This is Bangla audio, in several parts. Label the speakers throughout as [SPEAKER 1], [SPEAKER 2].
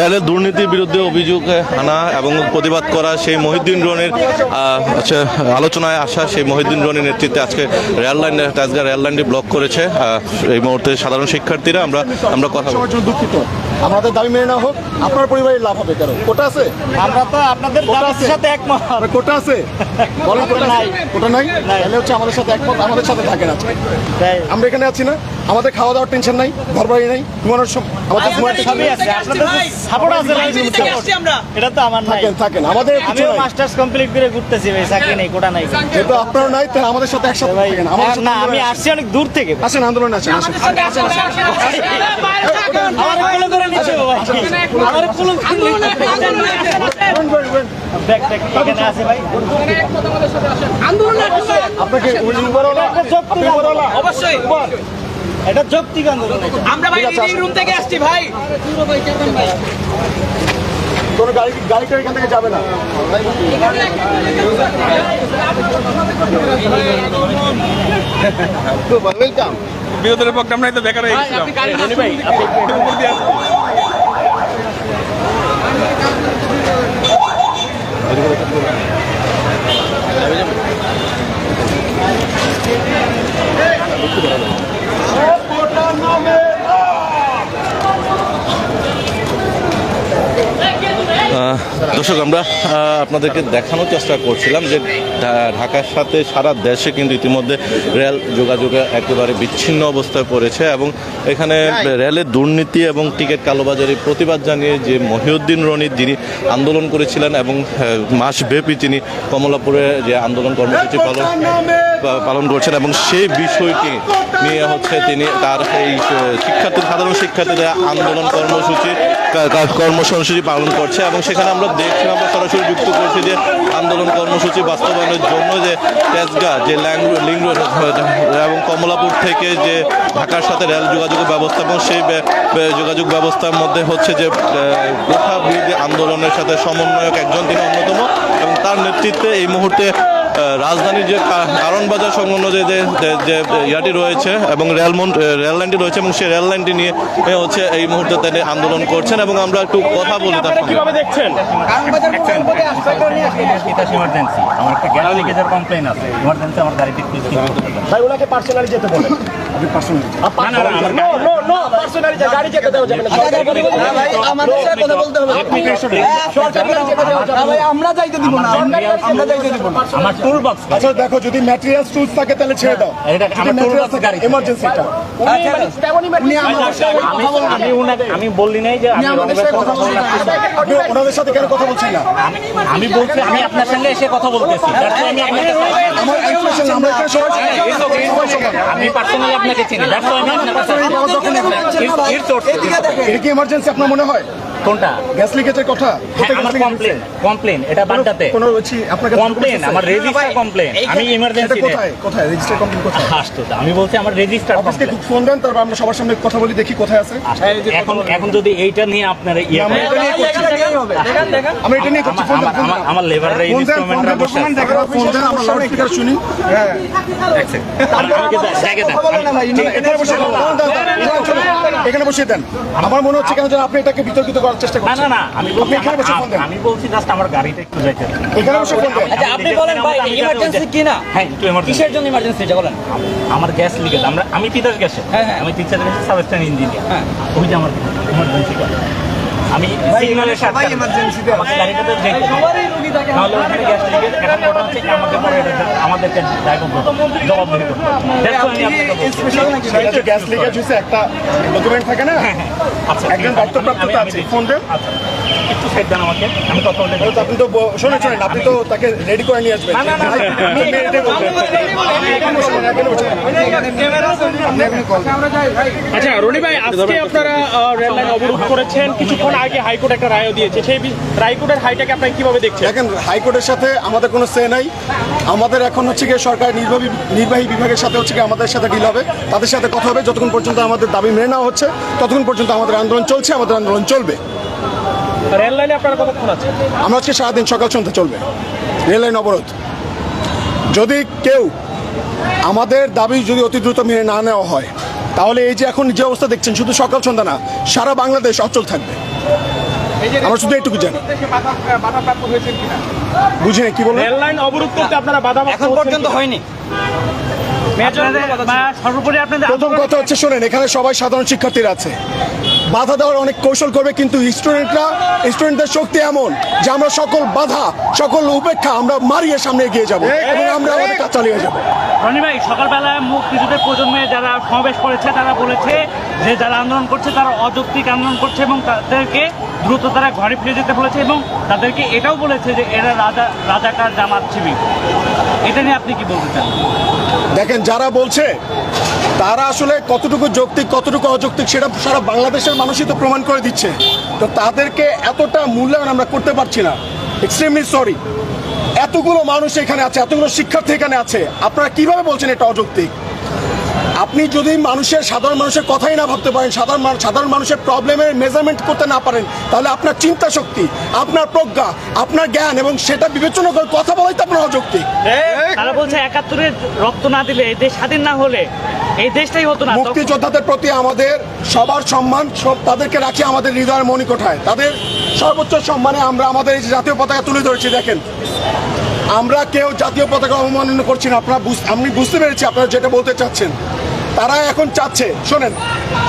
[SPEAKER 1] রেলের দুর্নীতির বিরুদ্ধে অভিযোগ আনা এবং প্রতিবাদ করা সেই মহিউদ্দিন রনির আলোচনায় আসা সেই মহিউদ্দিন রনির নেতৃত্বে আজকে রেল লাইন তাজগা রেল লাইনটি ব্লক করেছে। এই মুহূর্তে সাধারণ শিক্ষার্থীরা আমরা আমরা কথা
[SPEAKER 2] দুঃখিত আমাদের দাবি মেনে না হোক আপনার পরিবারের লাভ হবে কারও কোটা আছে
[SPEAKER 3] আমরা তো আপনাদের
[SPEAKER 2] কোটা
[SPEAKER 3] দাবির
[SPEAKER 2] আছে?
[SPEAKER 3] সাথে একমত
[SPEAKER 2] আপনার কোটা আছে বলেন কোটা নাই কোটা নাই তাহলে হচ্ছে আমাদের সাথে একমত আমাদের সাথে থাকেন আজকে
[SPEAKER 3] তাই
[SPEAKER 2] আমরা এখানে আছি না আমাদের খাওয়া দাওয়ার টেনশন নাই ঘর বাড়ি নাই ঘুমানোর সব আমাদের ঘুমানোর
[SPEAKER 3] সবই আছে আপনাদের সাপোর্ট আছে এটা তো আমার নাই
[SPEAKER 2] থাকেন থাকেন আমাদের কিছু
[SPEAKER 3] মাস্টার্স কমপ্লিট করে ঘুরতেছি ভাই চাকরি নেই কোটা নাই
[SPEAKER 2] যেহেতু আপনার নাই তাহলে আমাদের সাথে একসাথে থাকেন আমাদের সাথে
[SPEAKER 3] না আমি আসছি অনেক দূর থেকে।
[SPEAKER 2] আসেন আন্দোলনে আসেন আসেন
[SPEAKER 3] আমার কোলে আছে ভাই।
[SPEAKER 2] আপনাকে
[SPEAKER 3] এটা যৌক্তিক আন্দোলন।
[SPEAKER 4] অবশ্যই।
[SPEAKER 3] এটা যৌক্তিক আন্দোলন।
[SPEAKER 4] আমরা ভাই এই রুম থেকে আসছি ভাই।
[SPEAKER 2] কোনো গাড়ি গাড়িটা এখান থেকে যাবে না। ওয়েলকাম
[SPEAKER 5] বিনোদনের প্রোগ্রামটাই তো বেকার হয়ে গেছিলাম। উপর দিয়ে আসো।
[SPEAKER 1] আহ, দর্শক আমরা আপনাদেরকে দেখানোর চেষ্টা করছিলাম যে ঢাকার সাথে সারা দেশে কিন্তু ইতিমধ্যে রেল যোগাযোগে একেবারে বিচ্ছিন্ন অবস্থায় পড়েছে এবং এখানে রেলের দুর্নীতি এবং টিকিট কালোবাজারির প্রতিবাদ জানিয়ে যে মহিউদ্দিন রনি যিনি আন্দোলন করেছিলেন এবং মাসব্যাপী তিনি কমলাপুরে যে আন্দোলন কর্মসূচি পালন পালন করছেন এবং সেই বিষয়টি নিয়ে হচ্ছে তিনি তার এই শিক্ষার্থী সাধারণ শিক্ষার্থীদের আন্দোলন কর্মসূচি কর্মসূচি পালন করছে এবং সেখানে আমরা দেখছি আমরা সরাসরি যুক্ত করছি যে আন্দোলন কর্মসূচি বাস্তবায়নের জন্য যে তেজগা, যে ল্যাং- লিং রোড, এবং কমলাপুর থেকে যে ঢাকার সাথে রেল যোগাযোগ ব্যবস্থা এবং সেই যোগাযোগ ব্যবস্থার মধ্যে হচ্ছে যে প্রথা আন্দোলনের সাথে সমন্বয়ক একজন, তিনি অন্যতম, এবং তার নেতৃত্বে এই মুহূর্তে রাজধানীর যে কারণ বাজার সংলগ্ন যে যে- ইয়াটি রয়েছে এবং রেল রেললাইনটি রেল লাইনটি রয়েছে এবং সেই রেললাইনটি নিয়ে হচ্ছে এই মুহূর্তে তিনি আন্দোলন করছেন এবং আমরা একটু কথা বলি তার সঙ্গে।
[SPEAKER 6] তিতাস আমার একটা গ্যাস লিকেজের কমপ্লেন আছে। ইমার্জেন্সি আমার গাড়িতে একটু স্কিপ করতে হবে।
[SPEAKER 2] ভাই ওনাকে পার্সোনালি যেতে বলেন। আপনি পার্সোনালি
[SPEAKER 6] না, না, না,
[SPEAKER 2] পার্সোনালি গাড়ি যেতে দেওয়া যাবে না।
[SPEAKER 4] আমাদের সাথে কথা বলতে হবে। আমরা যাইতে দিব না। আমরা যাইতে দিব না।
[SPEAKER 6] আমার টুল বক্স
[SPEAKER 2] আচ্ছা দেখো যদি ম্যাটেরিয়ালস টুলস থাকে তাহলে ছেড়ে দাও।
[SPEAKER 6] এটা আমার গাড়ি।
[SPEAKER 4] সাথে কথা বলবেন
[SPEAKER 6] আমি বললি নাই যে
[SPEAKER 4] সাথে কথা বলবেন
[SPEAKER 2] ওনাদের সাথে কেন কথা বলছেন না?
[SPEAKER 6] আমি বলছি আমি আপনার সঙ্গে এসে কথা বলতেছি। আমি পার্সোনালি আপনাকে চিনি কাছে It's- it's okay.
[SPEAKER 2] এটা কি এমার্জেন্সি আপনার মনে হয়?
[SPEAKER 6] কোনটা?
[SPEAKER 2] গ্যাস লিকেজের কথা?
[SPEAKER 6] হ্যাঁ, আমার কমপ্লেন কমপ্লেন এটা বাড্ডাতে
[SPEAKER 2] কোনো হচ্ছে আপনার
[SPEAKER 6] কমপ্লেন আমার রেজিস্টার কমপ্লেন আমি ইমার্জেন্সি
[SPEAKER 2] কোথায়? কোথায়? রেজিস্টার কমপ্লেন কোথায়?
[SPEAKER 6] আসতো আমি বলছি আমার রেজিস্টার
[SPEAKER 2] অফিসকে
[SPEAKER 6] কমপ্লেন
[SPEAKER 2] ফোন দেন তারপর আমরা সবার সামনে কথা বলি দেখি কোথায় আছে।
[SPEAKER 6] এখন এখন যদি এইটা নিয়ে আপনারা ইয়ে
[SPEAKER 2] আমরা এটা নিয়ে করছি। আমরা এটা নিয়ে করছি ফোন
[SPEAKER 6] আমার
[SPEAKER 2] দেন। ফোন
[SPEAKER 6] ইনস্ট্রুমেন্টরা
[SPEAKER 2] দেন
[SPEAKER 6] বসে।
[SPEAKER 2] ফোন দেন আমরা লাউড স্পিকার শুনি। হ্যাঁ।
[SPEAKER 6] দেন। আমি-
[SPEAKER 2] এখানে বসে দেন, আমার মনে হচ্ছে কেন যেন আপনি এটাকে বিতর্কিত করার চেষ্টা করছেন।
[SPEAKER 6] না না আমি বলছি
[SPEAKER 2] এখানে বসে ফোন দেন।
[SPEAKER 6] আমি বলছি জাস্ট আমার গাড়িটা একটু যাইতে
[SPEAKER 2] এখানে বসে ফোন দেন।
[SPEAKER 4] আচ্ছা আপনি বলেন ভাই ইমার্জেন্সি কি না?
[SPEAKER 6] হ্যাঁ একটু ইমার্জেন্সি
[SPEAKER 4] কিসের জন্য ইমার্জেন্সি এটা বলেন।
[SPEAKER 6] আমার গ্যাস লিকেজ আমরা আমি তিতাস গ্যাসে
[SPEAKER 4] হ্যাঁ, হ্যাঁ।
[SPEAKER 6] আমি তিতাস গ্যাসে সাবস্টেন ইঞ্জিনিয়ার
[SPEAKER 4] হ্যাঁ।
[SPEAKER 6] ওই যে আমার ইমার্জেন্সি আমি সিগন্যালের সাথে আমাকে গাড়িটাতে যেতে হবে।
[SPEAKER 4] সবারই রুগী থাকে
[SPEAKER 6] নাহলে ওখানে গ্যাস লিকেজ এখন ওটা হচ্ছে আমাকে পরে আমাদেরকে করতে
[SPEAKER 2] গ্যাস লিকেজ হয়েছে একটা ডকুমেন্ট থাকে না
[SPEAKER 6] আচ্ছা
[SPEAKER 2] একজন দায়িত্বপ্রাপ্ত আছে ফোন দেন
[SPEAKER 6] আচ্ছা একটু সাইড দেন আমাকে আমি কথা
[SPEAKER 2] আপনি তো ব- শোনেন শোনেন আপনি তো তাকে রেডি করে নিয়ে আসবেন
[SPEAKER 6] না, না, না।
[SPEAKER 5] আচ্ছা রনি ভাই আজকে আপনারা রেল লাইন অবরোধ করেছেন কিছুক্ষণ আগে হাইকোর্ট একটা রায় দিয়েছে। সেই রায়কোর্টের হাইটাকে আপনারা কীভাবে দেখছেন?
[SPEAKER 2] দেখেন হাইকোর্টের সাথে আমাদের কোনো সে নাই। আমাদের এখন হচ্ছে গিয়ে সরকার নির্বাহী নির্বাহী বিভাগের সাথে হচ্ছে গিয়ে আমাদের সাথে ডিল হবে। তাদের সাথে কথা হবে। যতক্ষণ পর্যন্ত আমাদের দাবি মেনে নেওয়া হচ্ছে ততক্ষণ পর্যন্ত আমাদের আন্দোলন চলছে আমাদের আন্দোলন চলবে।
[SPEAKER 5] রেল লাইনে আপনারা কতক্ষণ আছেন?
[SPEAKER 2] আমরা আজকে সারাদিন সকাল সন্ধ্যা চলবে। রেল লাইন অবরোধ। যদি কেউ আমাদের দাবি যদি অতি দ্রুত মেনে না নেওয়া হয় তাহলে এই যে এখন যে অবস্থা দেখছেন শুধু সকাল সন্ধ্যা না সারা বাংলাদেশ অচল থাকবে। আমরা শুধু এটুকু জানি। বুঝি না কি বলব
[SPEAKER 5] রেল লাইন অবরোধ করতে আপনারা বাধা
[SPEAKER 4] এখন পর্যন্ত হয়নি।
[SPEAKER 6] সর্বোপরি আপনাদের
[SPEAKER 2] প্রথম কথা হচ্ছে শোনেন এখানে সবাই সাধারণ শিক্ষার্থীরা আছে। বাধা দেওয়ার অনেক কৌশল করবে কিন্তু স্টুডেন্টরা স্টুডেন্টদের শক্তি এমন যে আমরা সকল বাধা সকল উপেক্ষা আমরা মারিয়ে সামনে এগিয়ে যাব এবং আমরা আমাদের কাজ চালিয়ে যাব।
[SPEAKER 6] রনি ভাই সকালবেলা মুক্তিযুদ্ধের প্রজন্মে যারা সমাবেশ করেছে তারা বলেছে যে যারা আন্দোলন করছে তারা অযৌক্তিক আন্দোলন করছে এবং তাদেরকে দ্রুত তারা ঘরে ফিরে যেতে বলেছে এবং তাদেরকে এটাও বলেছে যে এরা রাজা রাজাকার জামাত শিবির। এটা নিয়ে আপনি কি বলতে চান?
[SPEAKER 2] দেখেন যারা বলছে তারা আসলে কতটুকু যৌক্তিক, কতটুকু অযৌক্তিক সেটা সারা বাংলাদেশের মানুষই তো প্রমাণ করে দিচ্ছে। তো তাদেরকে এতটা মূল্যায়ন আমরা করতে পারছি না। এক্সট্রিমলি সরি এতগুলো মানুষ এখানে আছে, এতগুলো শিক্ষার্থী এখানে আছে। আপনারা কীভাবে বলছেন এটা অযৌক্তিক? আপনি যদি মানুষের সাধারণ মানুষের কথাই না ভাবতে পারেন সাধারণ মানুষ- সাধারণ মানুষের প্রবলেমের মেজারমেন্ট করতে না পারেন তাহলে আপনার চিন্তা শক্তি আপনার প্রজ্ঞা আপনার জ্ঞান এবং সেটা বিবেচনা করে কথা বলাই তো আপনার অযৌক্তিক।
[SPEAKER 6] তারা বলছে একাত্তরের রক্ত না দিলে এই দেশ স্বাধীন না হলে এই দেশটাই হতো না
[SPEAKER 2] মুক্তিযোদ্ধাদের প্রতি আমাদের সবার সম্মান সব তাদেরকে রাখি আমাদের হৃদয়ের মণিকোঠায়। তাদের সর্বোচ্চ সম্মানে আমরা আমাদের এই জাতীয় পতাকা তুলে ধরেছি দেখেন। আমরা কেউ জাতীয় পতাকা অবমাননা করছি না। আপনারা বুঝ- আমি বুঝতে পেরেছি আপনারা যেটা বলতে চাচ্ছেন। তারা এখন চাচ্ছে শোনেন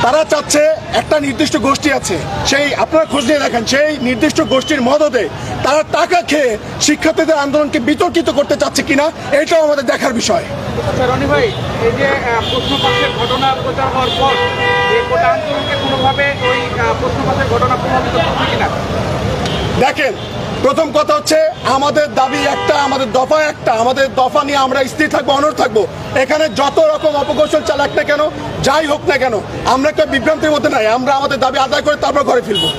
[SPEAKER 2] তারা চাচ্ছে একটা নির্দিষ্ট গোষ্ঠী আছে। সেই আপনারা খোঁজ নিয়ে দেখেন সেই নির্দিষ্ট গোষ্ঠীর মদতে তারা টাকা খেয়ে শিক্ষার্থীদের আন্দোলনকে বিতর্কিত করতে চাচ্ছে কিনা এটাও আমাদের দেখার বিষয়।
[SPEAKER 5] আচ্ছা রনি ভাই এই যে প্রশ্নপত্রের ঘটনা প্রচার হওয়ার পর আন্দোলনকে কোনোভাবে ওই প্রশ্নপত্রের ঘটনা প্রভাবিত করছে কিনা?
[SPEAKER 2] দেখেন প্রথম কথা হচ্ছে আমাদের দাবি একটা আমাদের দফা একটা আমাদের দফা নিয়ে আমরা স্থির থাকব অনর থাকব। এখানে যত রকম অপকৌশল চালাক না কেন যাই হোক না কেন আমরা একটা বিভ্রান্তির মধ্যে নাই আমরা আমাদের দাবি আদায় করে তারপর ঘরে ফিরবো।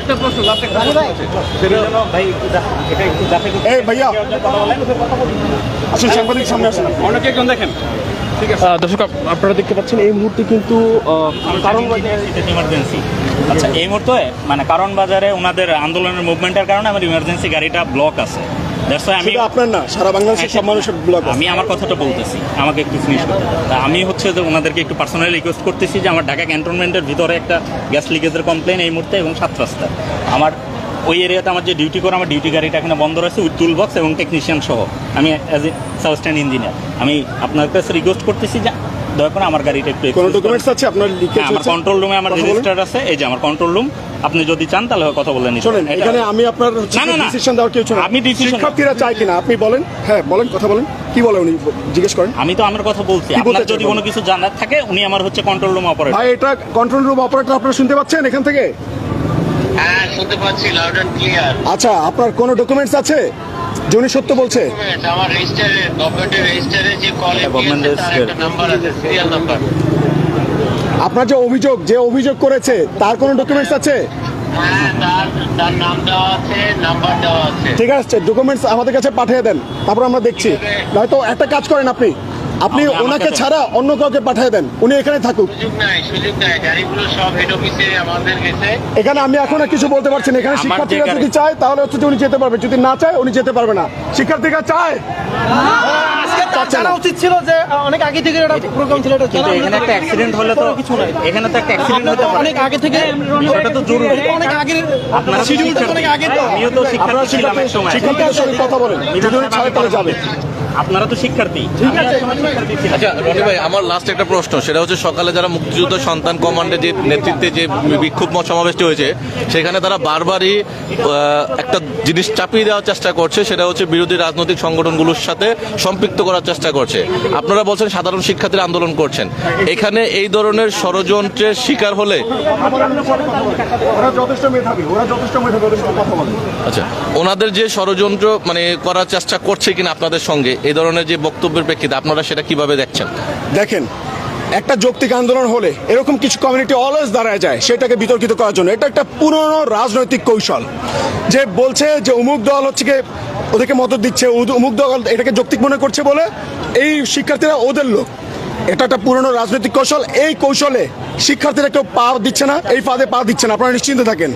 [SPEAKER 5] একটা প্রশ্ন লাস্ট একটা
[SPEAKER 2] এই ভাইয়া আসুন সাংবাদিক সামনে আসুন।
[SPEAKER 5] অনেকে দেখেন। দর্শক আপ- আপনারা দেখতে পাচ্ছেন এই মুহূর্তে কিন্তু কারণ
[SPEAKER 6] ইমার্জেন্সি আচ্ছা এই মুহূর্তে মানে কারণ বাজারে ওনাদের আন্দোলনের মুভমেন্টের কারণে আমার ইমার্জেন্সি গাড়িটা ব্লক আছে। আমি
[SPEAKER 2] আপনার না সারা বাংলাদেশের সব মানুষের ব্লক
[SPEAKER 6] আমি আমার কথাটা বলতেছি আমাকে একটু ফিনিশ করতে তা আমি হচ্ছে যে ওনাদেরকে একটু পার্সোনালি রিকোয়েস্ট করতেছি যে আমার ঢাকা ক্যান্টনমেন্টের ভিতরে একটা গ্যাস লিকেজের কমপ্লেন এই মুহূর্তে এবং সাত রাস্তা আমার ওই এরিয়াতে আমার যে ডিউটি করে আমার ডিউটি গাড়িটা এখানে বন্ধ রয়েছে উইথ টুল বক্স এবং টেকনিশিয়ান সহ। আমি অ্যাজ এ সাবস্ট্যান্ড ইঞ্জিনিয়ার আমি আপনার কাছে রিকোয়েস্ট করতেছি যে দয়া করে আমার গাড়িটা একটু
[SPEAKER 2] কোনো ডকুমেন্টস আছে? আপনার লিখে
[SPEAKER 6] হ্যাঁ, আমার কন্ট্রোল রুমে আমার রেজিস্টার আছে এই যে আমার কন্ট্রোল রুম আপনি যদি চান তাহলে কথা বলে নিতে
[SPEAKER 2] শোনেন এখানে আমি আপনার। ডিসিশন দেওয়ার কেউ না।
[SPEAKER 6] আমি decision-
[SPEAKER 2] শিক্ষার্থীরা চায় কিনা? আপনি বলেন। হ্যাঁ বলেন কথা বলেন। কি বলে উনি? জিজ্ঞেস করেন।
[SPEAKER 6] আমি তো আমার কথা বলছি। আপনার যদি কোনো কিছু জানার থাকে উনি আমার হচ্ছে কন্ট্রোল রুম অপারেটর
[SPEAKER 2] ভাই এটা কন্ট্রোল রুম অপারেটর আপনারা শুনতে পাচ্ছেন এখান থেকে?
[SPEAKER 7] হ্যাঁ শুনতে পাচ্ছি লাউড অ্যান্ড ক্লিয়ার
[SPEAKER 2] আচ্ছা আপনার কোনো ডকুমেন্টস আছে? যে উনি সত্য বলছে।
[SPEAKER 7] আমার রেজিস্টারে গভর্নমেন্টের রেজিস্টারে যে কল একটা নাম্বার আছে সিরিয়াল নাম্বার
[SPEAKER 2] আপনার যে অভিযোগ যে অভিযোগ করেছে তার কোনো ডকুমেন্টস আছে?
[SPEAKER 7] হ্যাঁ তার তার নাম দেওয়া আছে নাম্বার দেওয়া আছে।
[SPEAKER 2] ঠিক আছে ডকুমেন্টস আমাদের কাছে পাঠিয়ে দেন তারপর আমরা দেখছি। নয়তো একটা কাজ করেন আপনি। আপনি ওনাকে ছাড়া অন্য কাউকে পাঠিয়ে দেন উনি এখানে থাকুক।
[SPEAKER 7] সুযোগ নাই সুযোগ নাই। গাড়িগুলো সব হেড অফিসে আমাদের গেছে।
[SPEAKER 2] এখানে আমি এখন আর কিছু বলতে পারছি না। এখানে শিক্ষার্থীরা যদি চায় তাহলে হচ্ছে যে উনি যেতে পারবে। যদি না চায় উনি যেতে পারবে না। শিক্ষার্থীরা চায়।
[SPEAKER 3] জানা উচিত ছিল যে অনেক আগে থেকে এটা প্রোগ্রাম ছিল এটা
[SPEAKER 6] কিন্তু এখানে একটা অ্যাক্সিডেন্ট হলে তো
[SPEAKER 3] কিছু নাই।
[SPEAKER 6] এখানে তো একটা অ্যাক্সিডেন্ট হতে পারে।
[SPEAKER 3] অনেক আগে থেকে
[SPEAKER 6] তো জরুরি।
[SPEAKER 3] অনেক আগে
[SPEAKER 6] আপনারা তো
[SPEAKER 3] অনেক আগে তো
[SPEAKER 6] আমিও তো শিক্ষার্থী ছিলাম এক সময়।
[SPEAKER 2] শিক্ষার্থীদের সঙ্গে কথা বলেন। যদি ছাড়ে তাহলে যাবে।
[SPEAKER 6] আপনারা তো শিক্ষার্থী। ঠিক আছে।
[SPEAKER 1] আচ্ছা রনি ভাই আমার লাস্ট একটা প্রশ্ন সেটা হচ্ছে সকালে যারা মুক্তিযুদ্ধ সন্তান কমান্ডের যে নেতৃত্বে যে বিক্ষোভ সমাবেশটি হয়েছে সেখানে তারা বারবারই একটা জিনিস চাপিয়ে দেওয়ার চেষ্টা করছে সেটা হচ্ছে বিরোধী রাজনৈতিক সংগঠনগুলোর সাথে সম্পৃক্ত করার চেষ্টা করছে। আপনারা বলছেন সাধারণ শিক্ষার্থীরা আন্দোলন করছেন। এখানে এই ধরনের ষড়যন্ত্রের শিকার হলে?
[SPEAKER 2] ওরা যথেষ্ট মেধাবী ওরা যথেষ্ট মেধাবী ওদের সঙ্গে কথা বলেন
[SPEAKER 1] আচ্ছা ওনাদের যে ষড়যন্ত্র মানে করার চেষ্টা করছে কিনা আপনাদের সঙ্গে এই ধরনের যে বক্তব্যের প্রেক্ষিতে আপনারা সেটা কীভাবে দেখছেন?
[SPEAKER 2] দেখেন, একটা যৌক্তিক আন্দোলন হলে এরকম কিছু কমিউনিটি অলওয়েজ দাঁড়ায় যায়, সেটাকে বিতর্কিত করার জন্য। এটা একটা পুরনো রাজনৈতিক কৌশল যে বলছে যে অমুক দল হচ্ছে ওদেরকে মদত দিচ্ছে অমুক দল এটাকে যৌক্তিক মনে করছে বলে এই শিক্ষার্থীরা ওদের লোক। এটা একটা পুরনো রাজনৈতিক কৌশল। এই কৌশলে শিক্ষার্থীরা কেউ পা দিচ্ছে না, এই ফাঁদে পা দিচ্ছে না। আপনারা নিশ্চিন্তে থাকেন।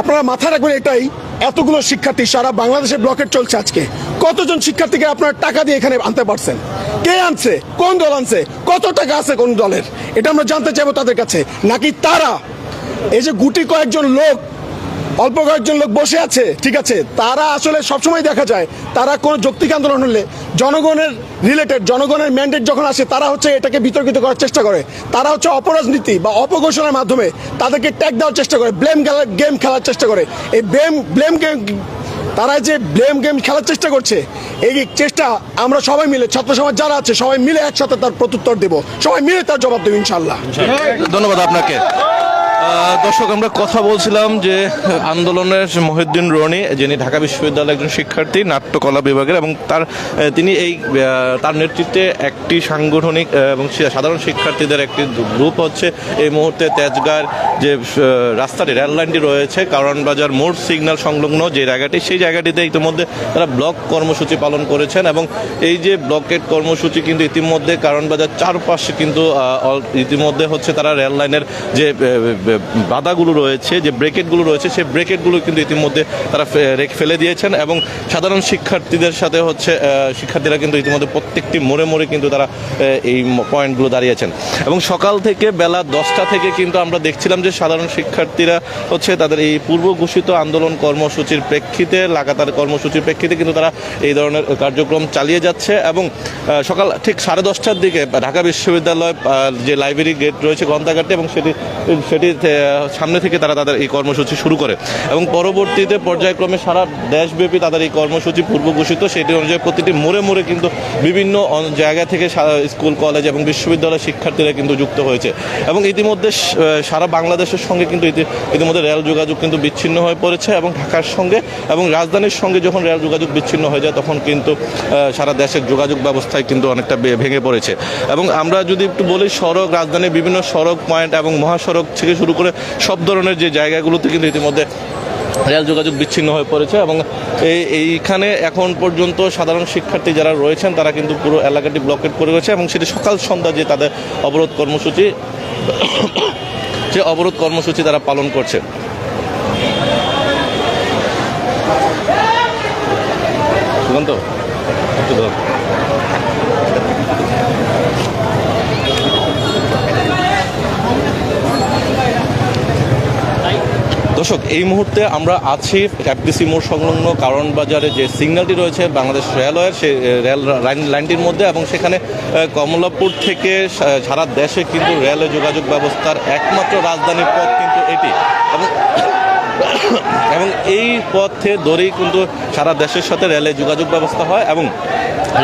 [SPEAKER 2] আপনারা মাথায় রাখবেন এটাই এতগুলো শিক্ষার্থী সারা বাংলাদেশে ব্লকেট চলছে আজকে। কতজন শিক্ষার্থীকে আপনার টাকা দিয়ে এখানে আনতে পারছেন? কে আনছে? কোন দল আনছে? কত টাকা আছে কোন দলের? এটা আমরা জানতে চাইব তাদের কাছে। নাকি তারা? এই যে গুটি কয়েকজন লোক অল্প কয়েকজন লোক বসে আছে, ঠিক আছে? তারা আসলে সবসময় দেখা যায়, তারা কোনো যৌক্তিক আন্দোলন হলে জনগণের রিলেটেড জনগণের ম্যান্ডেট যখন আসে, তারা হচ্ছে এটাকে বিতর্কিত করার চেষ্টা করে। তারা হচ্ছে অপরাজনীতি বা অপঘোষণার মাধ্যমে তাদেরকে ট্যাগ দেওয়ার চেষ্টা করে ব্লেম গেম খেলার চেষ্টা করে। এই ব্লেম ব্লেম গেম তারা যে ব্লেম গেম খেলার চেষ্টা করছে, এই চেষ্টা আমরা সবাই মিলে, ছাত্র সমাজ যারা আছে, সবাই মিলে একসাথে তার প্রত্যুত্তর দেব। সবাই মিলে তার জবাব দেবো ইনশাল্লাহ
[SPEAKER 1] ধন্যবাদ আপনাকে। দর্শক, আমরা কথা বলছিলাম যে আন্দোলনের মহিউদ্দিন রনি, যিনি ঢাকা বিশ্ববিদ্যালয়ের একজন শিক্ষার্থী, নাট্যকলা বিভাগের, এবং তার তিনি এই তার নেতৃত্বে একটি সাংগঠনিক এবং সাধারণ শিক্ষার্থীদের একটি গ্রুপ হচ্ছে। এই মুহূর্তে তেজগাঁর যে রাস্তাটি, রেল লাইনটি রয়েছে কারণ বাজার মোড় সিগন্যাল সংলগ্ন যে জায়গাটি, সেই জায়গাটিতে ইতিমধ্যে তারা ব্লক কর্মসূচি পালন করেছেন, এবং এই যে ব্লকেট কর্মসূচি কিন্তু ইতিমধ্যে কারণ বাজার চারপাশে কিন্তু ইতিমধ্যে হচ্ছে তারা রেল লাইনের যে বাধাগুলো রয়েছে, যে ব্রেকেটগুলো রয়েছে, সেই ব্রেকেটগুলো কিন্তু ইতিমধ্যে তারা রেখে ফেলে দিয়েছেন এবং সাধারণ শিক্ষার্থীদের সাথে হচ্ছে শিক্ষার্থীরা কিন্তু ইতিমধ্যে প্রত্যেকটি মোড়ে মোড়ে কিন্তু তারা এই পয়েন্টগুলো দাঁড়িয়েছেন। এবং সকাল থেকে বেলা দশটা থেকে কিন্তু আমরা দেখছিলাম যে সাধারণ শিক্ষার্থীরা হচ্ছে তাদের এই পূর্ব ঘোষিত আন্দোলন কর্মসূচির প্রেক্ষিতে, লাগাতার কর্মসূচির প্রেক্ষিতে কিন্তু তারা এই ধরনের কার্যক্রম চালিয়ে যাচ্ছে এবং সকাল ঠিক সাড়ে দশটার দিকে ঢাকা বিশ্ববিদ্যালয় যে লাইব্রেরি গেট রয়েছে গ্রন্থাগারটি এবং সেটি সেটি সামনে থেকে তারা তাদের এই কর্মসূচি শুরু করে। এবং পরবর্তীতে পর্যায়ক্রমে সারা দেশব্যাপী তাদের এই কর্মসূচি পূর্ব ঘোষিত সেটি অনুযায়ী প্রতিটি মোড়ে মোড়ে কিন্তু বিভিন্ন জায়গা থেকে স্কুল, কলেজ এবং বিশ্ববিদ্যালয়ের শিক্ষার্থীরা কিন্তু যুক্ত হয়েছে। এবং ইতিমধ্যে সারা বাংলাদেশের সঙ্গে কিন্তু ইতি- ইতিমধ্যে রেল যোগাযোগ কিন্তু বিচ্ছিন্ন হয়ে পড়েছে এবং ঢাকার সঙ্গে এবং রাজধানীর সঙ্গে যখন রেল যোগাযোগ বিচ্ছিন্ন হয়ে যায়, তখন কিন্তু সারা দেশের যোগাযোগ ব্যবস্থায় কিন্তু অনেকটা ভেঙে পড়েছে। এবং আমরা যদি একটু বলি, সড়ক, রাজধানীর বিভিন্ন সড়ক পয়েন্ট এবং মহাসড়ক থেকে শুরু করে সব ধরনের যে জায়গাগুলোতে কিন্তু ইতিমধ্যে রেল যোগাযোগ বিচ্ছিন্ন হয়ে পড়েছে এবং এই এইখানে এখন পর্যন্ত সাধারণ শিক্ষার্থী যারা রয়েছেন, তারা কিন্তু পুরো এলাকাটি ব্লকেট করে রয়েছে এবং সেটি সকাল সন্ধ্যা যে তাদের অবরোধ কর্মসূচি, যে অবরোধ কর্মসূচি তারা পালন করছে। সুকান্ত একটু ধর। দর্শক এই মুহূর্তে আমরা আছি এফডিসি মোড় সংলগ্ন কারণ বাজারে যে সিগন্যালটি রয়েছে বাংলাদেশ রেলওয়ের, সেই রেল লাইন, লাইনটির মধ্যে এবং সেখানে কমলাপুর থেকে সারা দেশে কিন্তু রেল যোগাযোগ ব্যবস্থার একমাত্র রাজধানীর পথ কিন্তু এটি। এবং এবং এই পথে ধরেই কিন্তু সারা দেশের সাথে রেলে যোগাযোগ ব্যবস্থা হয় এবং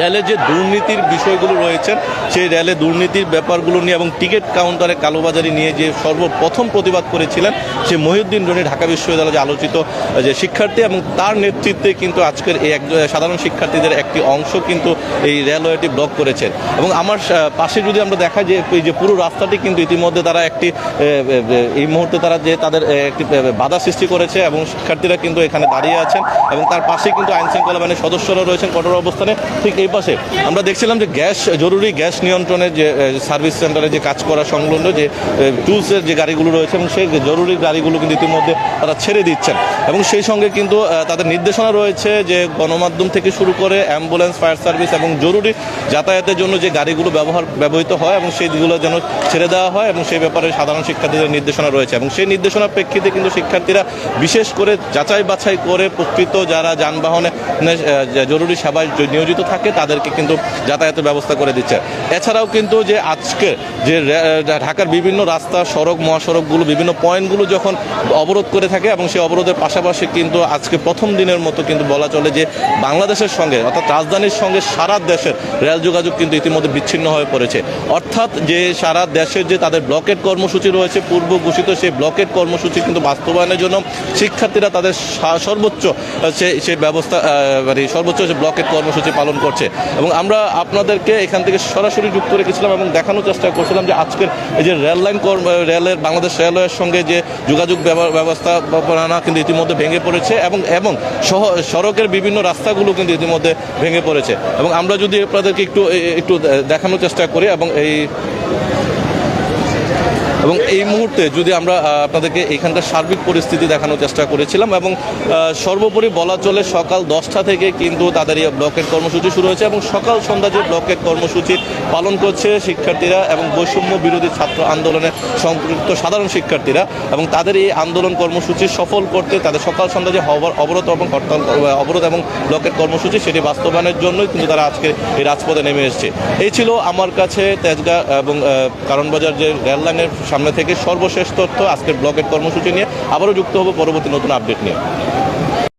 [SPEAKER 1] রেলের যে দুর্নীতির বিষয়গুলো রয়েছে সেই রেলে দুর্নীতির ব্যাপারগুলো নিয়ে এবং টিকিট কাউন্টারে কালোবাজারি নিয়ে যে সর্বপ্রথম প্রতিবাদ করেছিলেন, সে মহিউদ্দিন রনি ঢাকা বিশ্ববিদ্যালয়ে আলোচিত, যে শিক্ষার্থী এবং তার নেতৃত্বে কিন্তু আজকের এই সাধারণ শিক্ষার্থীদের একটি অংশ কিন্তু এই রেলওয়েটি ব্লক করেছেন। এবং আমার পাশে যদি আমরা দেখা যে, এই যে পুরো রাস্তাটি কিন্তু ইতিমধ্যে তারা একটি এই মুহূর্তে তারা যে তাদের একটি বাধা সৃষ্টি করেছে এবং শিক্ষার্থীরা কিন্তু এখানে দাঁড়িয়ে আছেন এবং তার পাশে কিন্তু আইন শৃঙ্খলা বাহিনীর সদস্যরা রয়েছেন কঠোর অবস্থানে। ঠিক এই পাশে। আমরা দেখছিলাম যে গ্যাস, জরুরি গ্যাস নিয়ন্ত্রণের যে সার্ভিস সেন্টারে যে কাজ করা সংলগ্ন যে টুলসের যে গাড়িগুলো রয়েছে এবং সেই জরুরি গাড়িগুলো কিন্তু ইতিমধ্যে তারা ছেড়ে দিচ্ছেন। এবং সেই সঙ্গে কিন্তু তাদের নির্দেশনা রয়েছে যে গণমাধ্যম থেকে শুরু করে অ্যাম্বুলেন্স, ফায়ার সার্ভিস এবং জরুরি যাতায়াতের জন্য যে গাড়িগুলো ব্যবহার, ব্যবহৃত হয় এবং সেইগুলো যেন ছেড়ে দেওয়া হয় এবং সেই ব্যাপারে সাধারণ শিক্ষার্থীদের নির্দেশনা রয়েছে। এবং সেই নির্দেশনার প্রেক্ষিতে কিন্তু শিক্ষার্থীরা বিশেষ করে যাচাই বাছাই করে প্রকৃত যারা যানবাহনে জরুরি সেবায় নিয়োজিত থাকে তাদেরকে কিন্তু যাতায়াতের ব্যবস্থা করে দিচ্ছে। এছাড়াও কিন্তু যে আজকে যে ঢাকার বিভিন্ন রাস্তা, সড়ক, মহাসড়কগুলো, বিভিন্ন পয়েন্টগুলো যখন অবরোধ করে থাকে এবং সেই অবরোধের পাশাপাশি কিন্তু আজকে প্রথম দিনের মতো কিন্তু বলা চলে যে বাংলাদেশের সঙ্গে অর্থাৎ রাজধানীর সঙ্গে সারা দেশের রেল যোগাযোগ কিন্তু ইতিমধ্যে বিচ্ছিন্ন হয়ে পড়েছে। অর্থাৎ যে সারা দেশের যে তাদের ব্লকেট কর্মসূচি রয়েছে, পূর্ব ঘোষিত সেই ব্লকেট কর্মসূচি কিন্তু বাস্তবায়নের জন্য শিক্ষার্থীরা তাদের সা- সর্বোচ্চ সে ব্যবস্থা মানে সর্বোচ্চ যে ব্লকেট কর্মসূচি পালন করছে। এবং আমরা আপনাদেরকে এখান থেকে সরাসরি যুক্ত রেখেছিলাম এবং দেখানোর চেষ্টা করছিলাম যে আজকের এই যে রেল লাইন রেলের বাংলাদেশ রেলওয়ের সঙ্গে যে যোগাযোগ ব্যব- ব্যবস্থাপনা কিন্তু ইতিমধ্যে ভেঙে পড়েছে এবং এবং সড়কের বিভিন্ন রাস্তাগুলো কিন্তু ইতিমধ্যে ভেঙে পড়েছে। এবং আমরা যদি আপনাদেরকে একটু একটু দেখানোর চেষ্টা করি এবং এই এবং এই মুহূর্তে যদি আমরা আপনাদেরকে এখানকার সার্বিক পরিস্থিতি দেখানোর চেষ্টা করেছিলাম এবং সর্বোপরি বলা চলে সকাল দশটা থেকে কিন্তু তাদের এই ব্লকের কর্মসূচি শুরু হয়েছে এবং সকাল সন্ধ্যা যে ব্লকের কর্মসূচি পালন করছে শিক্ষার্থীরা এবং বৈষম্য বিরোধী ছাত্র আন্দোলনে সম্পৃক্ত সাধারণ শিক্ষার্থীরা এবং তাদের এই আন্দোলন কর্মসূচি সফল করতে তাদের সকাল সন্ধ্যা যে অবর- অবরোধ এবং হরতাল, অবরোধ এবং ব্লকের কর্মসূচি সেটি বাস্তবায়নের জন্যই কিন্তু তারা আজকে এই রাজপথে নেমে এসেছে। এই ছিল আমার কাছে তেজগাঁ এবং কারণবাজার যে রেল লাইনের সামনে থেকে সর্বশেষ তথ্য আজকের ব্লকের কর্মসূচি নিয়ে আবারও যুক্ত হব পরবর্তী নতুন আপডেট নিয়ে।